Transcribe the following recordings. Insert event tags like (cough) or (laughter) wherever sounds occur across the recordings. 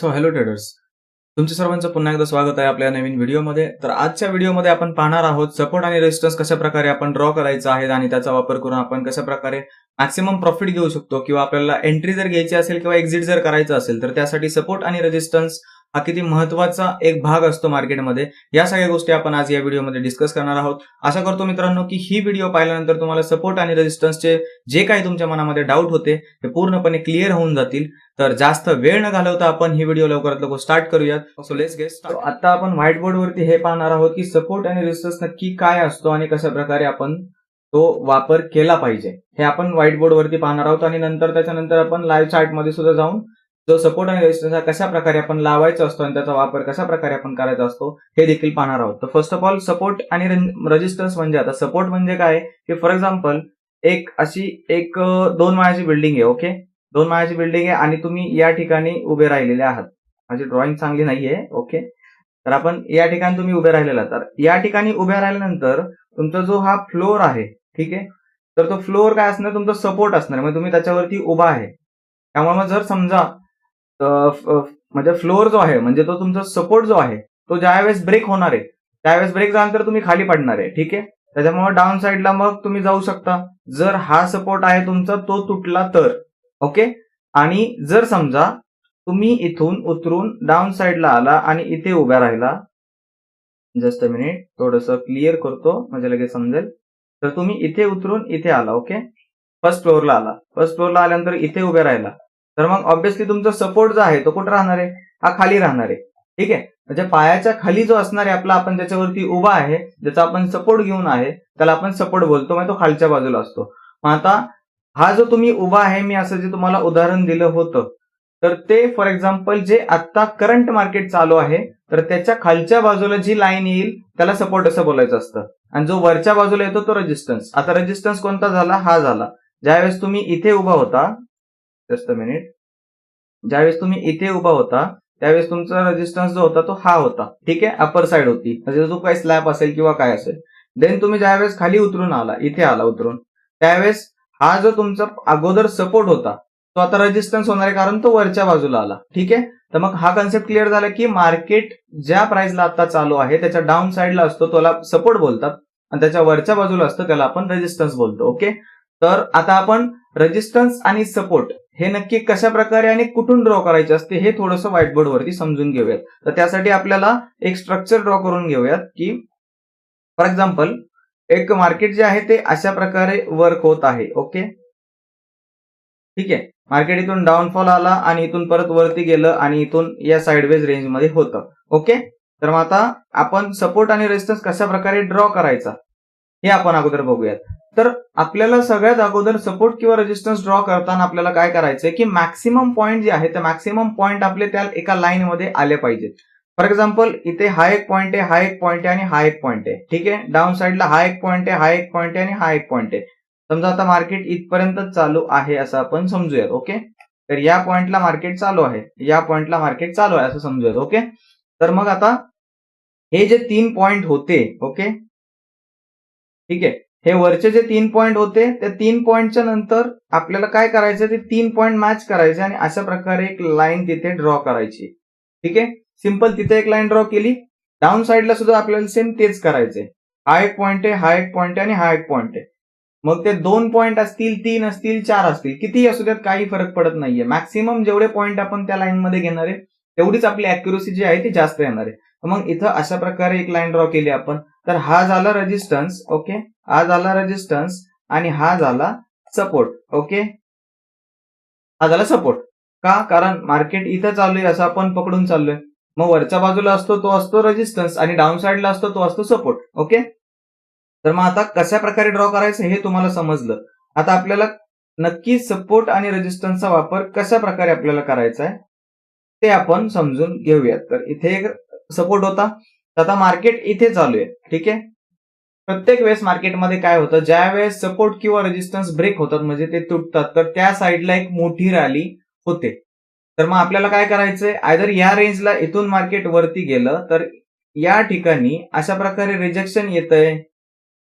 So hello traders तुमच्या सर्वांचं पुन्हा एकदा स्वागत आहे आपल्या नवीन व्हिडिओमध्ये. तर आजच्या व्हिडिओमध्ये आपण पाहणार आहोत सपोर्ट आणि रेजिस्टन्स कशा प्रकारे आपण ड्रॉ करायचा आहे आणि त्याचा वापर करून आपण कशा प्रकारे मॅक्सिमम प्रॉफिट घेऊ शकतो किंवा आपल्याला एंट्री जर घ्यायची असेल किंवा एक्झिट जर करायचं असेल तर त्यासाठी सपोर्ट आणि रेजिस्टन्स हा किती महत्त्वाचा एक भाग असतो मार्केटमध्ये. या सगळ्या गोष्टी आपण आज या व्हिडिओमध्ये डिस्कस करणार आहोत. आशा करतो मित्रांनो की ही व्हिडिओ पाहिल्यानंतर तुम्हाला सपोर्ट आणि रेजिस्टन्सचे जे काही तुमच्या मनामध्ये डाऊट होते ते पूर्णपणे क्लिअर होऊन जातील. तर जास्त वेळ न घालवता आपण ही व्हिडिओ लवकरात लवकर स्टार्ट करूयात. सो लेट्स गेट आता आपण व्हाईट बोर्ड वरती हे पाहणार आहोत की सपोर्ट आणि रेजिस्टन्स नक्की काय असतो आणि कशा प्रकारे आपण तो वापर केला पाहिजे. हे आपण व्हाईट बोर्ड वरती पाहणार आहोत आणि नंतर त्याच्यानंतर आपण लाईव्ह चार्टमध्ये सुद्धा जाऊन जो सपोर्ट आणि रेजिस्टन्स कशा प्रकारे आपण लावायचा असतो आणि त्याचा वापर कशा प्रकारे आपण करायचा असतो हे देखील पाहणार आहोत. तर फर्स्ट ऑफ ऑल सपोर्ट आणि रेजिस्टन्स म्हणजे आता सपोर्ट म्हणजे काय? की फॉर एक्झाम्पल एक अशी एक दोन माळ्याची बिल्डिंग आहे ओके दोन माळ्याची बिल्डिंग आहे आणि तुम्ही या ठिकाणी उभे राहिलेले आहात. माझी ड्रॉइंग चांगली नाहीये ओके तर आपण या ठिकाणी तुम्ही उभे राहिलेला तर या ठिकाणी उभ्या राहिल्यानंतर तुमचा जो हा फ्लोअर आहे ठीक आहे? तर तो फ्लोअर काय असणार? तुमचा सपोर्ट असणार. म्हणजे तुम्ही त्याच्यावरती उभा आहे. त्यामुळे मग जर समजा म्हणजे फ्लोअर जो आहे म्हणजे तो तुमचा सपोर्ट जो आहे तो ज्यावेळेस ब्रेक होणार आहे त्यावेळेस ब्रेक झाल्यानंतर तुम्ही खाली पडणार आहे ठीक आहे? त्याच्यामुळे डाऊन साईडला मग तुम्ही जाऊ शकता. जर हा सपोर्ट आहे तुमचा तो तुटला तर ओके? आणि जर समजा तुम्ही इथून उतरून डाऊन साईडला आला आणि इथे उभ्या राहिला जस्ट अ मिनिट थोडस क्लिअर करतो म्हणजे लगेच समजेल. तर तुम्ही इथे उतरून इथे आला ओके? फर्स्ट फ्लोअरला आला. फर्स्ट फ्लोअरला आल्यानंतर इथे उभे राहिला. तर मग ऑब्व्हियसली तुमचा सपोर्ट जो आहे तो कुठं राहणार आहे? हा खाली राहणार आहे. ठीक आहे? म्हणजे पायाच्या खाली जो असणार आहे आपला आपण ज्याच्यावरती उभा आहे ज्याचा आपण सपोर्ट घेऊन आहे त्याला आपण सपोर्ट बोलतो म्हणजे तो खालच्या बाजूला असतो. मग आता हा जो तुम्ही उभा आहे मी असं जे तुम्हाला उदाहरण दिलं होतं तर ते फॉर एक्झाम्पल जे आता करंट मार्केट चालू आहे तर त्याच्या खालच्या बाजूला जी लाईन येईल त्याला सपोर्ट असं बोलायचं असतं. आणि जो वरच्या बाजूला येतो तो रेजिस्टन्स आता रेजिस्टन्स कोणता झाला? हा झाला. ज्यावेळेस तुम्ही इथे उभा होता जस्ट अ मिनिट ज्यावेळेस तुम्ही इथे उभा होता त्यावेळेस तुमचा रेजिस्टन्स जो होता तो हा होता. ठीक आहे? अपर साइड होती. म्हणजे जो काही स्लॅब असेल किंवा काय असेल. देन तुम्ही ज्यावेळेस खाली उतरून आला इथे आला उतरून त्यावेळेस हा जो तुमचा अगोदर सपोर्ट होता तो आता रेजिस्टन्स होणार आहे कारण तो वरच्या बाजूला आला. ठीक आहे? तर मग हा कन्सेप्ट क्लिअर झाला की मार्केट ज्या प्राइसला आता चालू आहे त्याच्या डाऊन साईडला असतो त्याला सपोर्ट बोलतात. आणि त्याच्या वरच्या बाजूला असतं त्याला आपण रेजिस्टन्स बोलतो. ओके? तर आता आपण रेजिस्टन्स आणि सपोर्ट हे नक्की कशा प्रकारे आणि कुठून ड्रॉ करायचे असते हे थोडंसं व्हाईट बोर्ड वरती समजून घेऊयात. तर त्यासाठी आपल्याला एक स्ट्रक्चर ड्रॉ करून घेऊयात की फॉर एक्झाम्पल एक मार्केट जे आहे ते अशा प्रकारे वर्क होत आहे ओके ठीक आहे? मार्केट इथून डाऊनफॉल आला आणि इथून परत वरती गेलं आणि इथून या साइडवेज रेंजमध्ये होतं ओके तर मग आता आपण सपोर्ट आणि रेजिस्टन्स कशा प्रकारे ड्रॉ करायचा? हे आपण अगोदर बघूयात. तर आपल्याला सगळ्यात अगोदर सपोर्ट किंवा रेजिस्टन्स ड्रॉ करताना आपल्याला काय करायचंय की मॅक्सिमम पॉईंट जे आहे ते मॅक्सिमम पॉईंट आपले त्या एका लाईन मध्ये आले पाहिजेत. फॉर एक्झाम्पल इथे हा एक पॉईंट आहे हा एक पॉईंट आहे आणि हा एक पॉईंट आहे. ठीक आहे? डाऊन साईडला हा एक पॉईंट आहे हा एक पॉईंट आहे आणि हा एक पॉईंट आहे. समजा आता मार्केट इथपर्यंत चालू आहे असं आपण समजूयात ओके तर या पॉईंटला मार्केट चालू आहे. या पॉईंटला मार्केट चालू आहे असं समजूयात ओके तर मग आता हे जे तीन पॉईंट होते ओके ठीक आहे. हे वरचे जे तीन पॉइंट होते त्या तीन पॉइंटच्या नंतर आपल्याला काय करायचं? ते तीन पॉइंट मॅच करायचे आणि अशा प्रकारे एक लाईन तिथे ड्रॉ करायची. ठीक आहे? सिंपल तिथे एक लाईन ड्रॉ केली. डाऊन साईडला सुद्धा आपल्याला सेम तेच करायचे हा एक पॉइंट आहे हा एक पॉइंट आहे आणि हा एक पॉइंट आहे. मग ते दोन पॉइंट असतील तीन असतील चार असतील कितीही असू द्यात काही फरक पडत नाहीये. मॅक्सिमम जेवढे पॉइंट आपण त्या लाईनमध्ये घेणार आहे तेवढीच आपली अॅक्युरेसी जी आहे ती जास्त येणार आहे. मग इथं अशा प्रकारे एक लाईन ड्रॉ केली आपण. तर हा झाला रेजिस्टन्स ओके हा झाला रेजिस्टन्स आणि हा झाला सपोर्ट ओके हा झाला सपोर्ट का? कारण मार्केट इथं चालू आहे असं आपण पकडून चाललोय. मग वरच्या बाजूला असतो तो असतो रेजिस्टन्स आणि डाऊन साईडला असतो तो असतो सपोर्ट ओके तर मग आता कशा प्रकारे ड्रॉ करायचं हे तुम्हाला समजलं. आता आपल्याला नक्की सपोर्ट आणि रेजिस्टन्सचा वापर कशा प्रकारे आपल्याला करायचा आहे ते आपण समजून घेऊयात. तर इथे एक सपोर्ट होता. तर आता मार्केट इथे चालू आहे. ठीक आहे? प्रत्येक वेळेस मार्केटमध्ये काय होतं? ज्या वेळेस सपोर्ट किंवा रेजिस्टन्स ब्रेक होतात म्हणजे ते तुटतात तर त्या साईडला एक मोठी रॅली होते. तर मग आपल्याला काय करायचंय? आयदर या रेंजला इथून मार्केट वरती गेलं तर या ठिकाणी अशा प्रकारे रिजेक्शन येतंय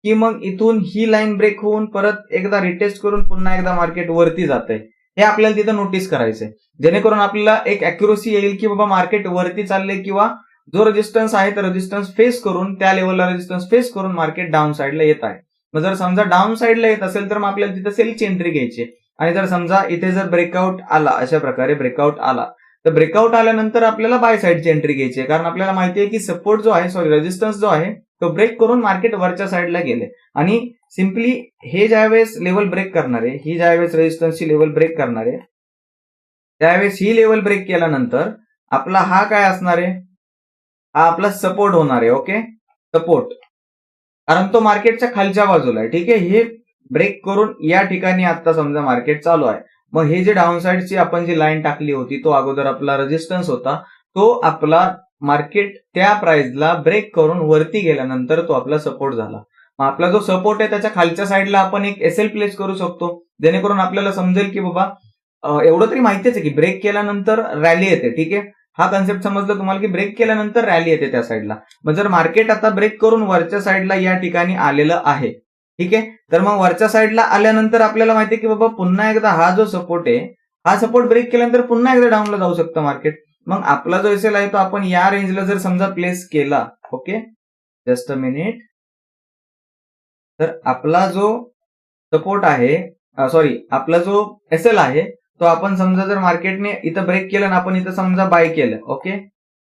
की मग इथून ही लाईन ब्रेक होऊन परत एकदा रिटेस्ट करून पुन्हा एकदा मार्केट वरती जात आहे हे आपल्याला तिथं नोटीस करायचंय. जेणेकरून आपल्याला एक अॅक्युरसी येईल की बाबा मार्केट वरती चालले किंवा जो रेजिस्टन्स आहे तर रेजिस्टन्स फेस करून त्या लेवलला रेजिस्टन्स फेस करून मार्केट डाऊन साईडला येत आहे. मग जर समजा डाऊन साईडला येत असेल तर मग आपल्याला तिथे सेलची एंट्री घ्यायची आणि जर समजा इथे जर ब्रेकआउट आला अशा प्रकारे ब्रेकआउट आला तर ब्रेकआउट आल्यानंतर आपल्याला बाय साईडची एंट्री घ्यायची आहे. कारण आपल्याला माहिती आहे की सपोर्ट जो आहे सॉरी रेजिस्टन्स जो आहे तो ब्रेक करून मार्केट वरच्या साईडला गेले आणि सिम्पली हे ज्यावेळेस लेवल ब्रेक करणारे ही ज्यावेळेस रेजिस्टन्सची लेवल ब्रेक करणारे त्यावेळेस ही लेवल ब्रेक केल्यानंतर आपला हा काय असणार आहे? हा आपला सपोर्ट होणार आहे ओके सपोर्ट कारण तो मार्केटच्या खालच्या बाजूला आहे ठीक आहे? हे ब्रेक करून या ठिकाणी आता समजा मार्केट चालू आहे. मग हे जे डाऊन साईडची आपण जी लाईन टाकली होती तो अगोदर आपला रेजिस्टन्स होता तो आपला मार्केट त्या प्राइसला ब्रेक करून वरती गेल्यानंतर तो आपला सपोर्ट झाला. मग आपला जो सपोर्ट आहे त्याच्या खालच्या साईडला आपण एक एस एल प्लेस करू शकतो. जेणेकरून आपल्याला समजेल की बाबा एवढं तरी माहितीच आहे की ब्रेक केल्यानंतर रॅली येते ठीक आहे? हा कन्सेप्ट समजलं तुम्हाला की ब्रेक केल्यानंतर रॅली येते त्या साईडला मग जर मार्केट आता ब्रेक करून वरच्या साईडला या ठिकाणी आलेलं आहे ठीक आहे? तर मग वरच्या साईडला आल्यानंतर आपल्याला माहिती की बाबा पुन्हा एकदा हा जो सपोर्ट आहे हा सपोर्ट ब्रेक केल्यानंतर पुन्हा एकदा डाऊनला जाऊ शकतं मार्केट मग आपला जो एसेल आहे तो आपण या रेंजला जर समजा प्लेस केला ओके जस्ट अ मिनिट तर आपला जो सपोर्ट आहे सॉरी आपला जो एसएल आहे तो आपण समजा जर मार्केटने इथं ब्रेक केलं ना आपण इथं समजा बाय केलं ओके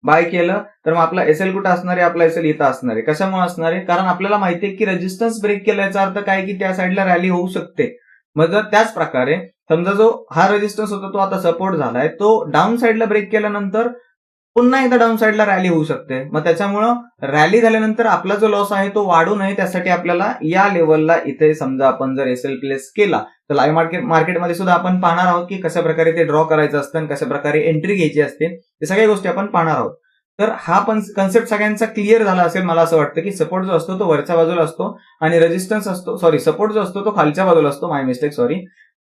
बाय केलं तर मग आपला एसएल कुठं असणार आहे? आपला एसएल इथं असणार आहे. कशामुळे असणार आहे? कारण आपल्याला माहिती आहे की रेजिस्टन्स ब्रेक केल्याचा अर्थ काय की त्या साईडला रॅली होऊ शकते. मग जर त्याच प्रकारे समजा जो हा रेजिस्टन्स होता तो आता सपोर्ट झालाय तो डाऊन साईडला ब्रेक केल्यानंतर पुन्हा एकदा डाऊन साईडला रॅली होऊ शकते. मग त्याच्यामुळं रॅली झाल्यानंतर आपला जो लॉस आहे तो वाढू नये त्यासाठी आपल्याला या लेवलला इथे समजा आपण जर एस एल प्लेस केला तर लाईव्ह मार्केट मार्केटमध्ये सुद्धा आपण पाहणार आहोत की कशा प्रकारे ते ड्रॉ करायचं असतं आणि कशा प्रकारे एंट्री घ्यायची असते ते सगळ्या गोष्टी आपण पाहणार आहोत. तर हा पण कन्सेप्ट सगळ्यांचा क्लिअर झाला असेल मला असं वाटतं की सपोर्ट जो असतो तो वरच्या बाजूला असतो आणि रेजिस्टन्स असतो सॉरी सपोर्ट जो असतो तो खालच्या बाजूला असतो माय मिस्टेक सॉरी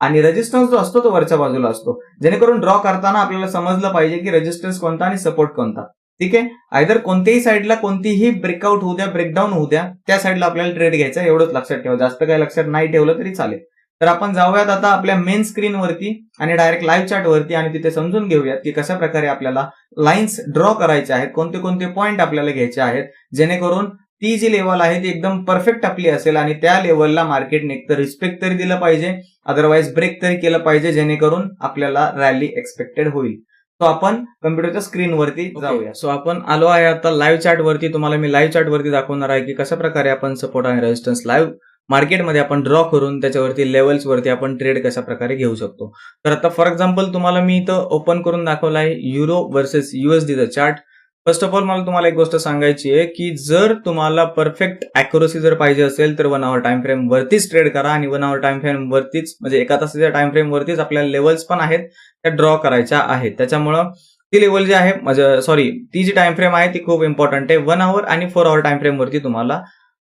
आणि रेजिस्टन्स जो असतो तो वरच्या बाजूला असतो. जेणेकरून ड्रॉ करताना आपल्याला समजलं पाहिजे की रेजिस्टन्स कोणता आणि सपोर्ट कोणता. ठीक आहे? आयदर कोणत्याही साईडला कोणतीही ब्रेकआउट होऊ द्या ब्रेकडाऊन होऊ द्या त्या साईडला आपल्याला ट्रेड घ्यायचा एवढंच लक्षात ठेवा. जास्त काही लक्षात नाही ठेवलं तरी चालेल. तर आपण जाऊयात आता आपल्या मेन स्क्रीनवरती आणि डायरेक्ट लाईव्ह चार्टवरती आणि तिथे समजून घेऊयात की कशा प्रकारे आपल्याला लाईन्स ड्रॉ करायचे आहेत कोणते कोणते पॉईंट आपल्याला घ्यायचे आहेत जेणेकरून ती जी लेवल आहे ती एकदम परफेक्ट आपली असेल आणि त्या लेवलला मार्केटने एक तर रिस्पेक्ट तरी दिलं पाहिजे अदरवाईज ब्रेक तरी केलं पाहिजे जेणेकरून आपल्याला रॅली एक्सपेक्टेड होईल. तो आपण कम्प्युटरच्या स्क्रीनवरती जाऊया. सो आपण आलो आहे आता लाईव्ह चार्ट वरती. तुम्हाला मी लाईव्ह चार्ट वरती दाखवणार आहे की कशा प्रकारे आपण सपोर्ट आणि रेजिस्टन्स लाईव्ह मार्केटमध्ये आपण ड्रॉ करून त्याच्यावरती लेवल्स वरती आपण ट्रेड कशा प्रकारे घेऊ शकतो. तर आता फॉर एक्झाम्पल तुम्हाला मी इथं ओपन करून दाखवलं आहे युरो वर्सेस युएसडीचा चार्ट फर्स्ट ऑफ ऑल मला तुम्हाला एक गोष्ट सांगायची आहे की जर तुम्हाला परफेक्ट अॅक्युरसी जर पाहिजे असेल तर वन आवर टाइम फ्रेम वरतीच ट्रेड करा आणि वन आवर टाइम फ्रेम वरतीच म्हणजे एका तासाच्या टाइम फ्रेम वरतीच आपल्याला लेवल्स पण आहेत त्या ड्रॉ करायच्या आहेत. त्याच्यामुळं ती लेवल जी आहे म्हणजे सॉरी ती जी टाइम फ्रेम आहे ती खूप इम्पॉर्टंट आहे. वन आवर आणि फोर आवर टाइम फ्रेम वरती तुम्हाला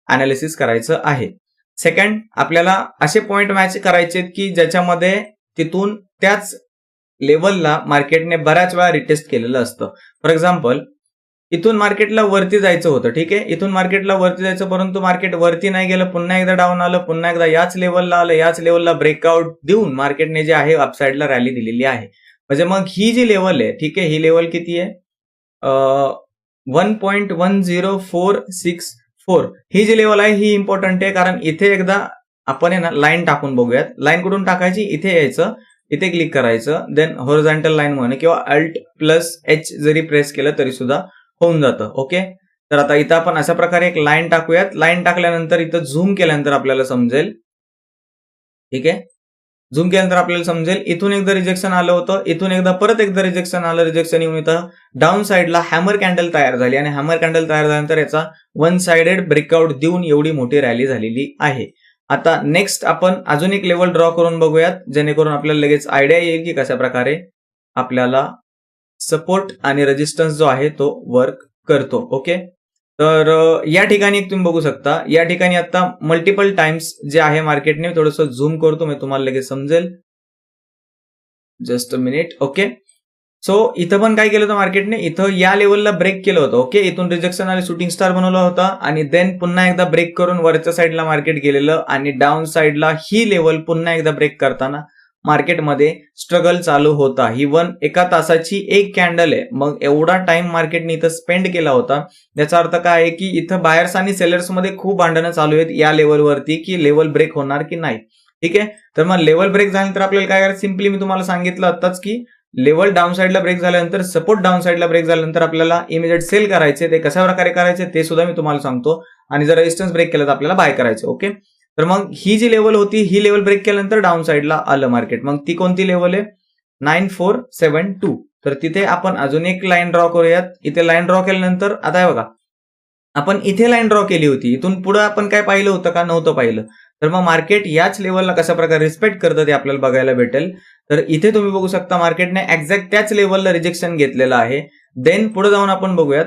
अनालिसिस करायचं आहे. सेकंड आपल्याला असे पॉइंट मॅच करायचे की ज्याच्यामध्ये तिथून त्याच लेवलला मार्केटने बऱ्याच वेळा रिटेस्ट केलेलं असतं. फॉर एक्झाम्पल इथून मार्केटला वरती जायचं होतं ठीक आहे? इथून मार्केटला वरती जायचं परंतु मार्केट वरती नाही गेलं पुन्हा एकदा डाऊन आलं पुन्हा एकदा याच लेवलला आलं याच लेवलला ब्रेकआउट देऊन मार्केटने जे आहे अपसाईडला रॅली दिलेली आहे. म्हणजे मग ही जी लेवल आहे ठीक आहे ही लेवल किती आहे? One point one zero four six four ही जी लेवल आहे ही इम्पॉर्टंट आहे कारण इथे एकदा आपण आहे ना लाईन टाकून बघूयात. लाईन कुठून टाकायची? इथे यायचं इथे क्लिक करायचं देन हॉरिझॉन्टल लाईन म्हणून किंवा अल्ट प्लस एच जरी प्रेस केलं तरी सुद्धा होऊन जातं ओके तर आता इथं आपण अशा प्रकारे एक लाईन टाकूयात. लाईन टाकल्यानंतर इथं झूम केल्यानंतर आपल्याला समजेल. ठीक आहे? झूम केल्यानंतर आपल्याला समजेल. इथून एकदा रिजेक्शन आलं होतं. इथून एकदा परत एकदा रिजेक्शन आलं. रिजेक्शन येऊन इथं डाऊन साईडला हॅमर कॅन्डल तयार झाली. आणि हॅमर कॅन्डल तयार झाल्यानंतर याचा वन साइडेड ब्रेकआउट देऊन एवढी मोठी रॅली झालेली आहे. आता नेक्स्ट आपण अजून एक लेवल ड्रॉ करून बघूयात. जेणेकरून आपल्याला लगेच आयडिया येईल की कशा प्रकारे आपल्याला सपोर्ट आणि रेजिस्टन्स जो आहे तो वर्क करतो ओके तर या ठिकाणी तुम्ही बघू शकता या ठिकाणी आता मल्टिपल टाइम्स जे आहे मार्केटने थोडंसं झूम करतो मी तुम्हाला लगेच समजेल. Just a minute okay so इथं पण काय केलं होतं मार्केटने इथं या लेवलला ब्रेक केलं होतं ओके इथून रिजेक्शन आणि शूटिंग स्टार बनवला होता आणि देन पुन्हा एकदा ब्रेक करून वरच्या साईडला मार्केट गेलेलं आणि डाऊन साईडला ही लेवल पुन्हा एकदा ब्रेक करताना मार्केटमध्ये स्ट्रगल चालू होता. इवन एका तासाची एक कॅन्डल आहे. मग एवढा टाइम मार्केटने इथं स्पेंड केला होता. याचा अर्थ काय आहे की इथं बायर्स आणि सेलर्समध्ये खूप भांडणं चालू आहेत या लेवलवरती की लेवल ब्रेक होणार की नाही. ठीक आहे? तर मग लेवल ब्रेक झाल्यानंतर आपल्याला काय करायचं? सिम्पली मी तुम्हाला सांगितलं आत्ताच की लेवल डाऊन साईडला ब्रेक झाल्यानंतर सपोर्ट डाऊन साईडला ब्रेक झाल्यानंतर आपल्याला इमिजिएट सेल करायचे ते कशा प्रकारे करायचे ते सुद्धा मी तुम्हाला सांगतो. आणि जर रेजिस्टन्स ब्रेक केलं तर आपल्याला बाय करायचं ओके तर मग ही जी लेवल होती ही लेवल ब्रेक केल्यानंतर डाऊन साईडला आलं मार्केट मग ती कोणती लेवल आहे? नाईन फोर सेव्हन टू तर तिथे आपण अजून एक लाईन ड्रॉ करूयात. इथे लाईन ड्रॉ केल्यानंतर आता हे बघा. आपण इथे लाईन ड्रॉ केली होती. इथून पुढे आपण काय पाहिलं होतं का? नव्हतं पाहिलं. तर मग मार्केट याच लेवलला कशा प्रकारे रिस्पेक्ट करतं ते आपल्याला बघायला भेटेल. तर इथे तुम्ही बघू शकता मार्केटने एक्झॅक्ट त्याच लेवलला रिजेक्शन घेतलेलं आहे. देन पुढे जाऊन आपण बघूयात.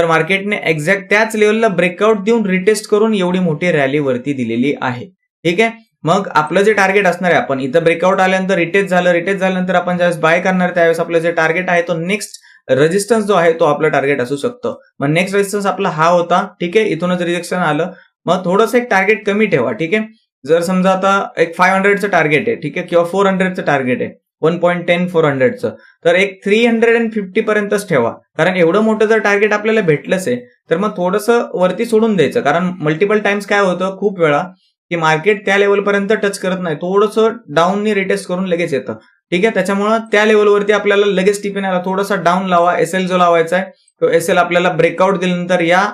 तर मार्केटने एक्झॅक्ट त्याच लेवलला ब्रेकआउट देऊन रिटेस्ट करून एवढी मोठी रॅली वरती दिलेली आहे. ठीक आहे? मग आपलं जे टार्गेट असणार आहे आपण इथं ब्रेकआउट आल्यानंतर रिटेस्ट झालं रिटेस्ट झाल्यानंतर आपण ज्यावेळेस बाय करणार त्यावेळेस आपलं जे टार्गेट आहे तो नेक्स्ट रेजिस्टन्स जो आहे तो आपलं टार्गेट असू शकतो. मग नेक्स्ट रेजिस्टन्स आपला हा होता. ठीक आहे? इथूनच रिजेक्शन आलं. मग थोडंसं एक टार्गेट कमी ठेवा. ठीक आहे? जर समजा आता एक फाय हंड्रेडचं टार्गेट आहे. ठीक आहे? किंवा फोर हंड्रेडचं टार्गेट आहे. वन पॉईंट टेन फोर हंड्रेडचं. तर एक थ्री हंड्रेड अँड फिफ्टी पर्यंतच ठेवा. कारण एवढं मोठं जर टार्गेट आपल्याला भेटलंच आहे तर मग थोडंसं वरती सोडून द्यायचं. कारण मल्टिपल टाइम्स काय होतं खूप वेळा की मार्केट त्या लेवलपर्यंत टच करत नाही. थोडंसं डाऊननी रिटेस्ट करून लगेच येतं. ठीक आहे? त्याच्यामुळं त्या लेवलवरती आपल्याला लगेच टिफिन आला. थोडासा डाऊन लावा. एस एल जो लावायचा आहे तो एस एल आपल्याला ब्रेकआउट दिल्यानंतर या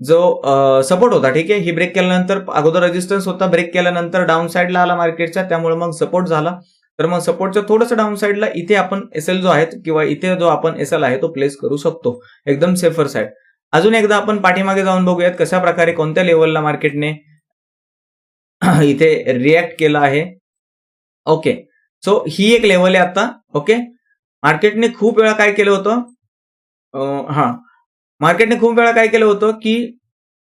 जो सपोर्ट होता ठीक आहे? ही ब्रेक केल्यानंतर अगोदर रेजिस्टन्स होता. ब्रेक केल्यानंतर डाऊन साईडला आला मार्केटच्या त्यामुळे मग सपोर्ट झाला. तर मग सपोर्टच्या थोडंसं डाऊन साईडला इथे आपण एस एल जो आहे किंवा इथे जो आपण एस एल आहे तो प्लेस करू शकतो. एकदम सेफर साईड अजून एकदा आपण पाठीमागे जाऊन बघूयात कशा प्रकारे कोणत्या लेवलला मार्केटने (clears throat) इथे रिॲक्ट केलं आहे. ओके सो ही एक लेवल आहे आता. ओके मार्केटने खूप वेळा काय केलं होतं? हा. मार्केटने खूप वेळा काय केलं होतं की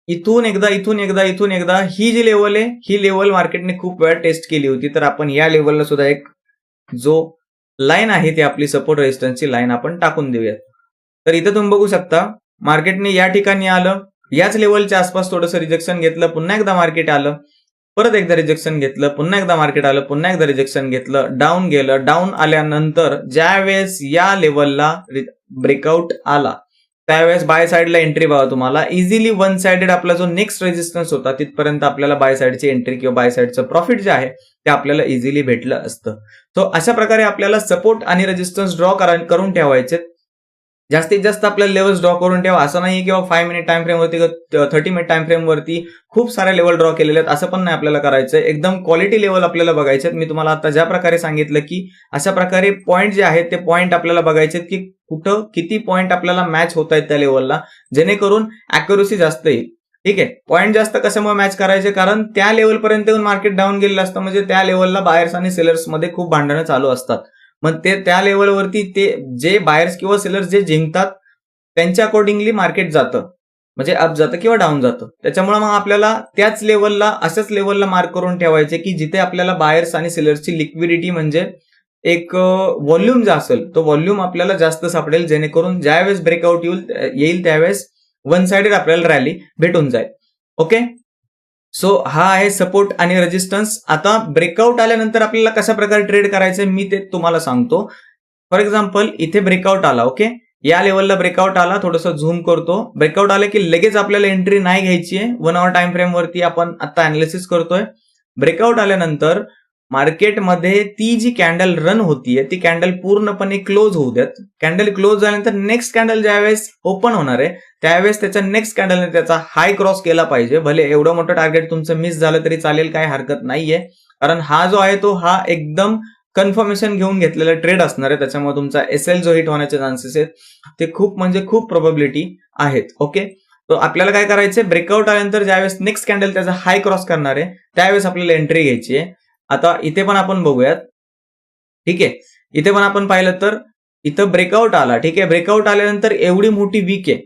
इथून एकदा इथून एकदा इथून एकदा ही जी लेवल आहे ही लेवल मार्केटने खूप वेळा टेस्ट केली होती. तर आपण या लेवलला सुद्धा एक जो लाईन आहे ती आपली सपोर्ट रेजिस्टन्सची लाईन आपण टाकून देऊयात. तर इथं तुम्ही बघू शकता मार्केटने या ठिकाणी आलं याच लेवलच्या आसपास थोडंसं रिजेक्शन घेतलं पुन्हा एकदा मार्केट आलं परत एकदा रिजेक्शन घेतलं पुन्हा एकदा मार्केट आलं पुन्हा एकदा रिजेक्शन घेतलं डाऊन गेलं डाऊन आल्यानंतर ज्या वेळेस या लेवलला ब्रेकआउट आला त्यावेळेस बाय साईडला एंट्री बघा तुम्हाला. इझिली वन साइडेड आपला जो नेक्स्ट रेजिस्टन्स होता तिथपर्यंत आपल्याला बाय साईडची एंट्री किंवा बाय साईडचं प्रॉफिट जे आहे ते आपल्याला इझिली भेटलं असतं. सो अशा प्रकारे आपल्याला सपोर्ट आणि रेजिस्टन्स ड्रॉ करून ठेवायचे जास्तीत जास्त आपल्याला लेवल्स ड्रॉ करून ठेवा. असं नाही किंवा फाय मिनिट टाइम फ्रेमवरती थर्टी मिनिट टाइम फ्रेम वरती खूप सारे लेवल ड्रॉ केलेले आहेत. असं पण नाही आपल्याला करायचं एकदम क्वालिटी लेवल आपल्याला बघायचे मी तुम्हाला आता ज्या प्रकारे सांगितलं की अशा प्रकारे पॉईंट जे आहेत ते पॉईंट आपल्याला बघायचे की कुठं किती पॉईंट आपल्याला मॅच होत आहेत त्या लेवलला जेणेकरून अॅक्युरसी जास्त येईल. ठीक आहे? पॉईंट जास्त कशामुळे मॅच करायचे? कारण त्या लेवलपर्यंत येऊन मार्केट डाऊन गेलेलं असतं. म्हणजे त्या लेवलला बायर्स आणि सेलर्समध्ये खूप भांडणं चालू असतात. मग ते त्या लेवलवरती ते जे बायर्स किंवा सेलर्स जे जिंकतात त्यांच्या अकॉर्डिंगली मार्केट जातं. म्हणजे अप जातं किंवा डाऊन जातं. त्याच्यामुळे मग आपल्याला त्याच लेवलला अशाच लेवलला मार्क करून ठेवायचे की जिथे आपल्याला बायर्स आणि सेलर्सची लिक्विडिटी म्हणजे एक व्हॉल्यूम जो असेल तो व्हॉल्यूम आपल्याला जास्त सापडेल जेणेकरून ज्यावेळेस ब्रेकआउट येईल येईल त्यावेळेस वन साइडेड आपल्याला रॅली भेटून जाईल. ओके सो हा आहे सपोर्ट आणि रेजिस्टन्स आता ब्रेकआउट आल्यानंतर आपल्याला कशा प्रकारे ट्रेड करायचं मी ते तुम्हाला सांगतो. फॉर एक्झाम्पल इथे ब्रेकआउट आला ओके या लेवलला ब्रेकआउट आला थोडंसं झूम करतो. ब्रेकआउट आलं की लगेच आपल्याला एंट्री नाही घ्यायची आहे. वन आवर टाइम फ्रेमवरती आपण आता अनालिसिस करतोय. ब्रेकआउट आल्यानंतर मार्केटमध्ये ती जी कॅन्डल रन होतीये ती कॅन्डल पूर्णपणे क्लोज होऊ द्यात कॅन्डल क्लोज झाल्यानंतर नेक्स्ट कॅन्डल ज्यावेळेस ओपन होणार आहे त्यावेळेस त्याच्या नेक्स्ट कॅन्डलने त्याचा हाय क्रॉस केला पाहिजे. भले एवढं मोठं टार्गेट तुमचं मिस झालं तरी चालेल काय हरकत नाहीये. कारण हा जो आहे तो हा एकदम कन्फर्मेशन घेऊन घेतलेला ट्रेड असणार आहे. त्याच्यामुळे तुमचा एस एल जो हिट होण्याचे चान्सेस आहेत ते खूप म्हणजे खूप प्रोबेबिलिटी आहेत. ओके तर आपल्याला काय करायचं ब्रेकआउट आल्यानंतर ज्यावेळेस नेक्स्ट कॅन्डल त्याचा हाय क्रॉस करणार आहे त्यावेळेस आपल्याला एंट्री घ्यायची आहे. आता इथे पण आपण बघूयात. ठीक आहे? इथे पण आपण पाहिलं तर इथं ब्रेकआउट आला. ठीक आहे? ब्रेकआउट आल्यानंतर एवढी मोठी वीक आहे.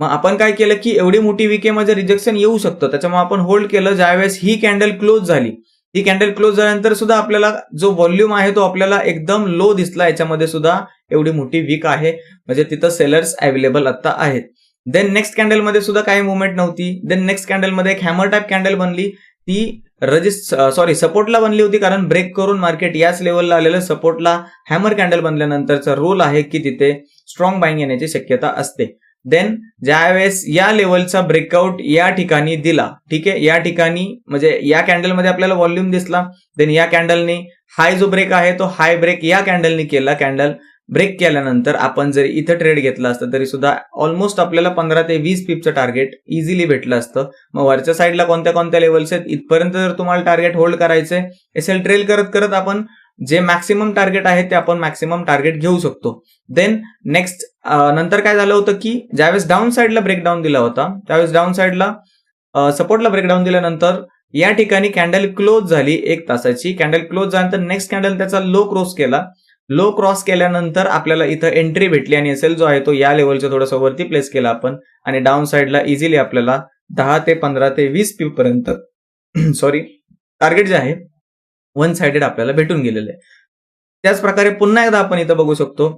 मग आपण काय केलं की एवढी मोठी वीक आहे म्हणजे रिजेक्शन येऊ शकतं. त्याच्यामुळे आपण होल्ड केलं. ज्यावेळेस ही कॅन्डल क्लोज झाली. ही कॅन्डल क्लोज झाल्यानंतर सुद्धा आपल्याला जो व्हॉल्यूम आहे तो आपल्याला एकदम लो दिसला. याच्यामध्ये सुद्धा एवढी मोठी वीक आहे. म्हणजे तिथं सेलर्स अवेलेबल आता आहेत. देन नेक्स्ट कॅन्डलमध्ये सुद्धा काही मुवमेंट नव्हती. देन नेक्स्ट कॅन्डलमध्ये एक हॅमर टाईप कॅन्डल बनली. ती रजिस्ट सॉरी सपोर्टला बनली होती कारण ब्रेक करून मार्केट याच लेवलला आलेलं सपोर्टला हॅमर कॅन्डल बनल्यानंतरचा रोल आहे की तिथे स्ट्रॉंग बाईंग येण्याची शक्यता असते. देन ज्यावेळेस या लेवलचा ब्रेकआउट या ठिकाणी दिला ठीक आहे? या ठिकाणी म्हणजे या कॅन्डलमध्ये आपल्याला व्हॉल्यूम दिसला देन या कॅन्डलने हाय जो ब्रेक आहे तो हाय ब्रेक या कॅन्डलने केला कॅन्डल ब्रेक केल्यानंतर आपण जर इथं ट्रेड घेतला असतं तरी सुद्धा ऑलमोस्ट आपल्याला पंधरा ते वीस पिपचं टार्गेट इझिली भेटलं असतं. मग वरच्या साईडला कोणत्या कोणत्या लेवल्स आहेत? इथपर्यंत जर तुम्हाला टार्गेट होल्ड करायचंय एसेल ट्रेल करत करत आपण जे मॅक्सिमम टार्गेट आहे ते आपण मॅक्सिमम टार्गेट घेऊ शकतो. देन नेक्स्ट नंतर काय झालं होतं की ज्यावेळेस डाऊन साईडला ब्रेकडाऊन दिला होता त्यावेळेस डाऊन साईडला सपोर्टला ब्रेकडाऊन दिल्यानंतर या ठिकाणी कॅन्डल क्लोज झाली एक तासाची. कॅन्डल क्लोज झाल्यानंतर नेक्स्ट कॅन्डल त्याचा लो क्रॉस केला. लो क्रॉस केल्यानंतर आपल्याला इथं एंट्री भेटली आणि असेल जो आहे तो या लेवलच्या थोडासा वरती प्लेस केला आपण. आणि डाऊन साईडला इझिली आपल्याला दहा ते पंधरा ते वीस पी पर्यंत (clears throat) सॉरी टार्गेट जे आहे वन साइडेड आपल्याला भेटून गेलेलं आहे. त्याच प्रकारे पुन्हा एकदा आपण इथं बघू शकतो.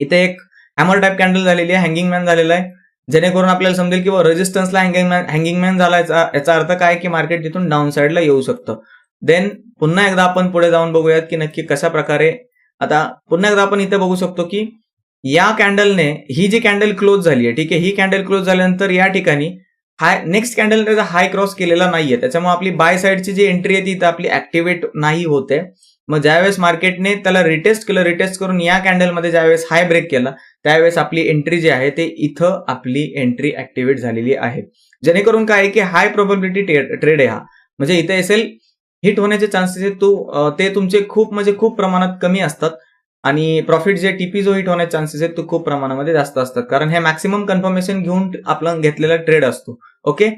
इथे एक हॅमर टाईप कॅन्डल झालेली आहे हँगिंग मॅन झालेला आहे. जेणेकरून आपल्याला समजेल की रेजिस्टन्सला हँगिंग मॅन हँगिंग मॅन झाला याचा याचा अर्थ काय की मार्केट तिथून डाऊन साईडला येऊ शकतं. देन पुन्हा एकदा आपण पुढे जाऊन बघूयात की नक्की कशा प्रकारे आता पुन्हा एकदा आपण इथे बघू शकतो की या कॅन्डलने ही जी कॅन्डल क्लोज झाली आहे ठीक आहे ही कॅन्डल क्लोज झाल्यानंतर या ठिकाणी हाय नेक्स्ट कॅन्डल त्याचा हाय क्रॉस केलेला नाहीये त्याच्यामुळे आपली बाय साईडची जी एंट्री आहे ती इथं आपली ऍक्टिव्हेट नाही होते. मग ज्यावेळेस मार्केटने त्याला रिटेस्ट केलं रिटेस्ट करून या कॅन्डलमध्ये ज्यावेळेस हाय ब्रेक केला त्यावेळेस आपली एंट्री जी आहे ते इथं आपली एंट्री ऍक्टिव्हेट झालेली आहे. जेणेकरून काय आहे की हाय प्रोबेबिलिटी ट्रेड आहे हा. म्हणजे इथे असेल हिट होण्याचे चान्सेस आहेत तो ते तुमचे खूप म्हणजे खूप प्रमाणात कमी असतात. आणि प्रॉफिट जे टीपी जो हिट होण्याचे चान्सेस आहेत तो खूप प्रमाणामध्ये जास्त असतात. कारण हे मॅक्सिमम कन्फर्मेशन घेऊन आपला घेतलेला ट्रेड असतो. ओके?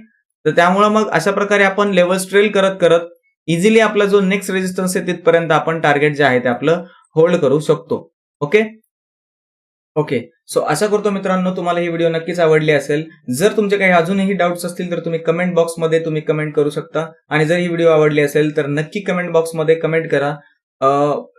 तर त्यामुळं मग अशा प्रकारे आपण लेवल्स ट्रेल करत करत इझिली आपला जो नेक्स्ट रेजिस्टन्स आहे तिथपर्यंत आपण टार्गेट जे आहे ते आपलं होल्ड करू शकतो. ओके? ओके सो आशा करतो मित्रांनो तुम्हाला ही व्हिडिओ नक्कीच आवडली असेल. जर तुमचे काही अजूनही डाऊट्स असतील तर तुम्ही कमेंट बॉक्समध्ये तुम्ही कमेंट करू शकता. आणि जर ही व्हिडिओ आवडली असेल तर नक्की कमेंट बॉक्समध्ये कमेंट करा.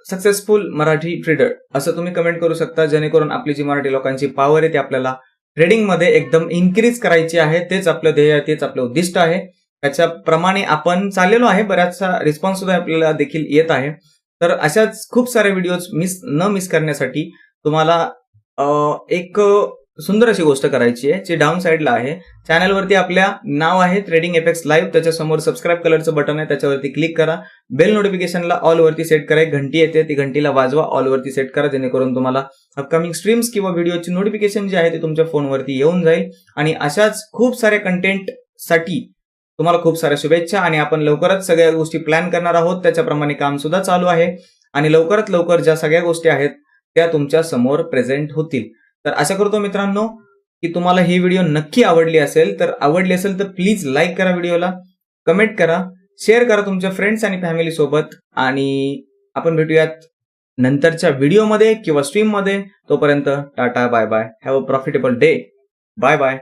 सक्सेसफुल मराठी ट्रेडर असं तुम्ही कमेंट करू शकता जेणेकरून आपली जी मराठी लोकांची पॉवर आहे ती आपल्याला ट्रेडिंगमध्ये एकदम इन्क्रीज करायची आहे. तेच आपलं ध्येय तेच आपलं उद्दिष्ट आहे. त्याच्याप्रमाणे आपण चाललेलो आहे. बऱ्याचसा रिस्पॉन्स सुद्धा आपल्याला देखील येत आहे. तर अशाच खूप सारे व्हिडिओज मिस न मिस करण्यासाठी तुम्हाला एक सुंदर अशी गोष्ट करायची आहे जी डाऊन साईडला आहे. चॅनलवरती आपल्या नाव आहे ट्रेडिंग एफेक्स लाईव्ह त्याच्यासमोर सबस्क्राईब कलरचं बटन आहे त्याच्यावरती क्लिक करा. बेल नोटिफिकेशनला ऑल वरती सेट करा. एक घंटी येते ती घंटीला वाजवा ऑल वरती सेट करा जेणेकरून तुम्हाला अपकमिंग स्ट्रीम्स किंवा व्हिडिओची नोटिफिकेशन जी आहे ते तुमच्या फोनवरती येऊन जाईल. आणि अशाच खूप साऱ्या कंटेंटसाठी तुम्हाला खूप साऱ्या शुभेच्छा. आणि आपण लवकरच सगळ्या गोष्टी प्लॅन करणार आहोत. त्याच्याप्रमाणे काम सुद्धा चालू आहे. आणि लवकरात लवकर ज्या सगळ्या गोष्टी आहेत त्या तुमच्यासमोर प्रेझेंट होतील. तर आशा करतो मित्रांनो की तुम्हाला ही व्हिडिओ नक्की आवडली असेल. तर आवडली असेल तर प्लीज लाईक करा व्हिडिओला कमेंट करा शेअर करा तुमच्या फ्रेंड्स आणि फॅमिली सोबत. आणि आपण भेटूयात नंतरच्या व्हिडिओमध्ये किंवा स्ट्रीममध्ये तोपर्यंत tata bye bye have a profitable day bye bye